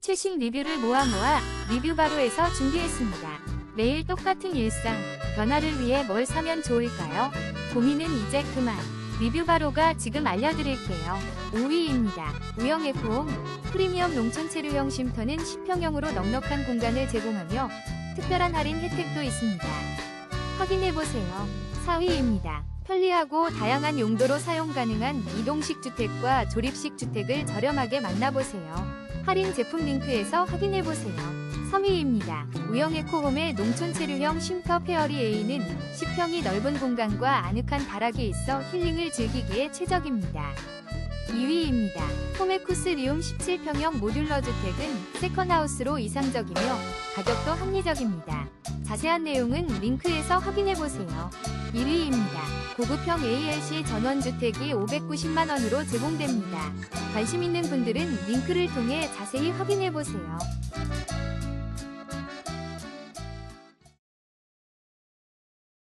최신 리뷰를 모아 모아 리뷰바로에서 준비했습니다. 매일 똑같은 일상, 변화를 위해 뭘 사면 좋을까요? 고민은 이제 그만. 리뷰바로가 지금 알려드릴게요. 5위입니다. 우영에코홈 프리미엄 농촌 체류형 쉼터는 10평형으로 넉넉한 공간을 제공하며 특별한 할인 혜택도 있습니다. 확인해보세요. 4위입니다. 편리하고 다양한 용도로 사용 가능한 이동식 주택과 조립식 주택을 저렴하게 만나보세요. 할인 제품 링크에서 확인해보세요. 3위입니다. 우영에코홈의 농촌 체류형 쉼터 페어리 A는 10평이 넓은 공간과 아늑한 다락이 있어 힐링을 즐기기에 최적입니다. 2위입니다. 홈에쿠스 리움 17평형 모듈러 주택은 세컨하우스로 이상적이며 가격도 합리적입니다. 자세한 내용은 링크에서 확인해보세요. 1위입니다. 고급형 ALC 전원주택이 590만원으로 제공됩니다. 관심 있는 분들은 링크를 통해 자세히 확인해보세요.